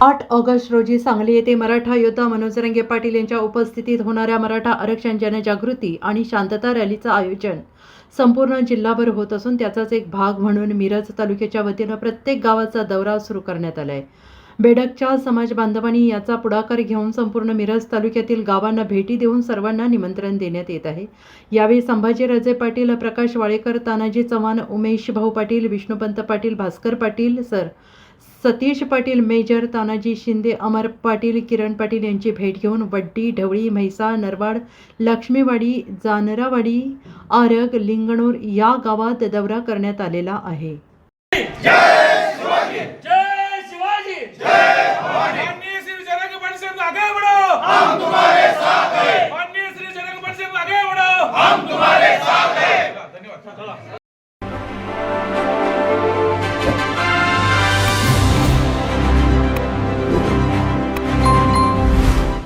आठ ऑगस्ट रोजी सांगली येथे मराठा योद्धा मनोज रंगे पाटील यांच्या उपस्थितीत होणाऱ्या मराठा आरक्षण जनजागृती आणि शांतता रॅलीचं आयोजन संपूर्ण जिल्हाभर होत असून त्याचाच एक भाग म्हणून मिरज तालुक्याच्या वतीनं प्रत्येक गावाचा दौरा सुरू करण्यात आला आहे बेडकच्या समाज बांधवांनी याचा पुढाकार घेऊन संपूर्ण मिरज तालुक्यातील गावांना भेटी देऊन सर्वांना निमंत्रण देण्यात येत आहे. यावेळी संभाजीराजे पाटील प्रकाश वाळेकर तानाजी चव्हाण उमेश भाऊ पाटील विष्णुपंत पाटील भास्कर पाटील सर सतीश पाटील मेजर तानाजी शिंदे अमर पाटील किरण पाटील यांची भेट घेऊन वड्डी ढवळी म्हैसा नरवाड लक्ष्मीवाडी जानरावाडी आरग लिंगणूर या गावात दौरा करण्यात आलेला आहे. जय शिवाजी!